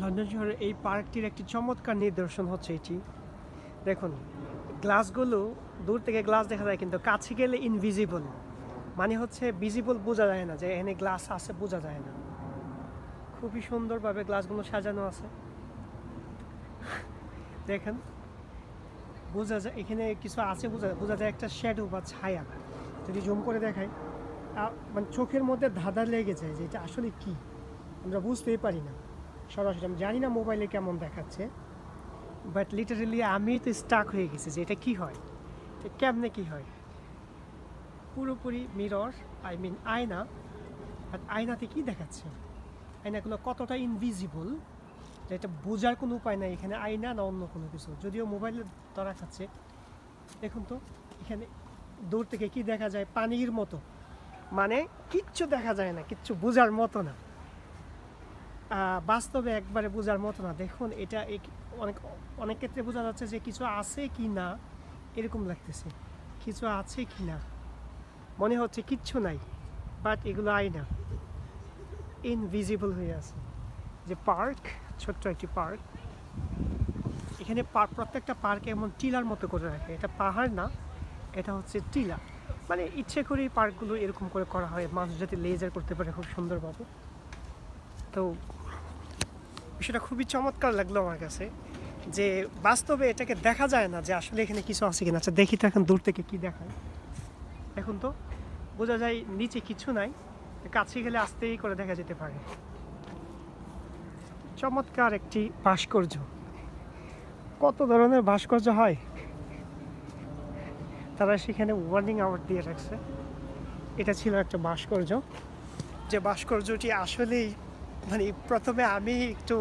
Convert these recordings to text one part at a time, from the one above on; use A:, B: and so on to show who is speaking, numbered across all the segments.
A: London শহরের এই পার্কটির একটি চমৎকার নিদর্শন হচ্ছে এটি। দেখুন, গ্লাসগুলো দূর থেকে গ্লাস দেখা যায়, কিন্তু কাছে গেলে ইনভিজিবল মানে হচ্ছে ভিজিবল বোঝা যায় না যে এখানে গ্লাস আছে, বোঝা যায় না। খুবই সুন্দরভাবে গ্লাসগুলো সাজানো আছে। দেখেন, বোঝা যায়, এখানে কিছু আছে, বোঝা যায় বোঝা যায় একটা শ্যাডো বা ছায়া। যদি জুম করে দেখাই মানে চোখের মধ্যে ধাঁধা লেগে যায় যে এটা আসলে কি? আমরা বুঝতেই পারি না। সরাসরি, আমি জানি না মোবাইলে কেমন দেখাচ্ছে বাট লিটারেলি আমি তো স্টাক হয়ে গেছি যে এটা কি হয় কেমনে কি হয়। পুরোপুরি মিরর আই মিন আয়না বাট আয়নাতে কি দেখাচ্ছে? আয়নাগুলো কতটা ইনভিজিবল এটা বোঝার কোনো উপায় নাই এখানে আয়না না অন্য কোনো কিছু। যদিও মোবাইলে ধরা খাচ্ছে, দেখুন তো, এখানে দূর থেকে কি দেখা যায়? পানির মতো। মানে কিচ্ছু দেখা যায় না, কিচ্ছু বোঝার মতো না। বাস্তবে একবারে বোঝার মতো না। দেখুন, এটা অনেক অনেক ক্ষেত্রে বোঝা যাচ্ছে যে কিছু আছে কি না, এরকম লাগতেছে। কিছু আছে কি না? মনে হচ্ছে কিচ্ছু নাই বাট এগুলো আই না। ইনভিজিবল হয়ে আছে। যে পার্ক, ছোট্ট একটি পার্ক। এখানে পার্ক প্রত্যেকটা পার্কে এমন টিলার মতো করে রাখে। এটা পাহাড় না, এটা হচ্ছে টিলা। মানে ইচ্ছে করেই পার্কগুলো এরকম করে করা হয়। মানুষ যাতে লেজার করতে পারে খুব সুন্দরভাবে। তো বিষয়টা খুবই চমৎকার লাগল আমার কাছে যে বাস্তবে এটাকে দেখা যায় না যে আসলে এখানে কিছু আছে কিনা। আচ্ছা দেখি তো এখন দূর থেকে কি দেখায়। এখন তো বোঝা যায় নিচে কিছু নাই, কাছে গেলে আস্তেই করে দেখা যেতে পারে। চমৎকার একটি ভাস্কর্য। কত ধরনের ভাস্কর্য হয়? তারা সেখানে ওয়ার্নিং আওয়ার দিয়ে রাখছে। এটা ছিল একটা ভাস্কর্য। যে ভাস্কর্যটি আসলেই মানে প্রথমে আমি একটু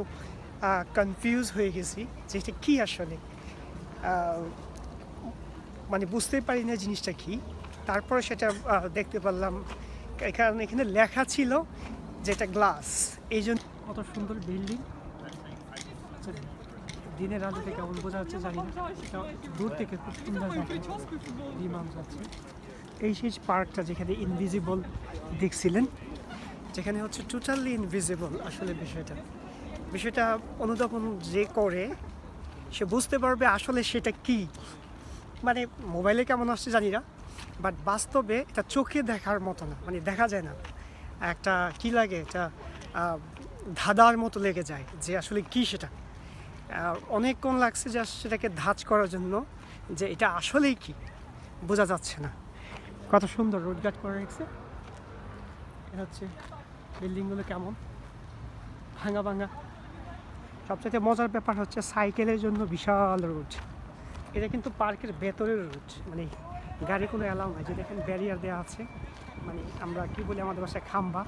A: কনফিউজ হয়ে গেছি যে এটা কী আসলে। মানে বুঝতেই পারি না জিনিসটা কি। তারপরে সেটা দেখতে পারলাম। কারণ এখানে লেখা ছিল যে এটা গ্লাস এই জন্য কত সুন্দর বিল্ডিং দিনের আলোতে কেমন বোঝা যাচ্ছে জানি না। দূর থেকে খুব সুন্দর যাচ্ছে। এই সেই পার্কটা যেখানে ইনভিজিবল দেখছিলেন। যেখানে হচ্ছে টোটালি ইনভিজিবল আসলে বিষয়টা। বিষয়টা অনুধাবন যে করে, সে বুঝতে পারবে আসলে সেটা কি। মানে মোবাইলে কেমন আসছে জানি না বাট বাস্তবে এটা চোখে দেখার মতো না মানে দেখা যায় না। একটা কি লাগে এটা ধাঁধার মতো লেগে যায় যে আসলে কি সেটা। অনেকক্ষণ লাগছে যে সেটাকে ধাঁচ করার জন্য যে এটা আসলেই কি, বোঝা যাচ্ছে না। কত সুন্দর রোড গার্ড করে রেখেছে হচ্ছে বিল্ডিংগুলো কেমন? ভাঙা ভাঙা। সবচেয়ে মজার ব্যাপার হচ্ছে সাইকেলের জন্য বিশাল রুট এটা কিন্তু পার্কের ভেতরের রুট মানে গাড়ি কোনো অ্যালাউ নাই। যে দেখেন ব্যারিয়ার দেওয়া আছে মানে আমরা কি বলি আমাদের বাসায়, খাম্বা।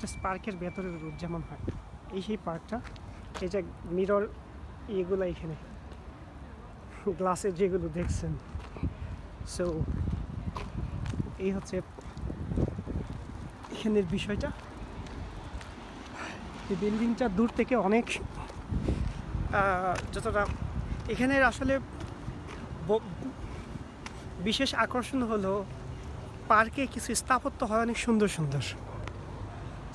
A: জাস্ট পার্কের ভেতরের রুট যেমন হয়। এই সেই পার্কটা, এই যে মিরর এগুলো এখানে, গ্লাসের যেগুলো দেখছেন। সো এই হচ্ছে এখানের বিষয়টা। এই বিল্ডিংটা দূর থেকে অনেক যতটা এখানের আসলে বিশেষ আকর্ষণ হলো পার্কে কিছু স্থাপত্য হয় অনেক সুন্দর সুন্দর।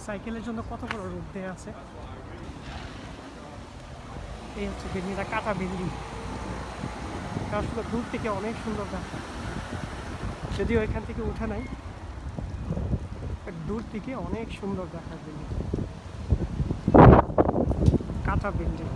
A: সাইকেলের জন্য কত বড় রূপ দেওয়া আছে। এই হচ্ছে বিল্ডিংটা কাটা বিল্ডিং আসলে দূর থেকে অনেক সুন্দর দেখা। যদিও এখান থেকে উঠা নাই। দূর থেকে অনেক সুন্দর দেখা বিল্ডিং কাঁচা বিল্ডিং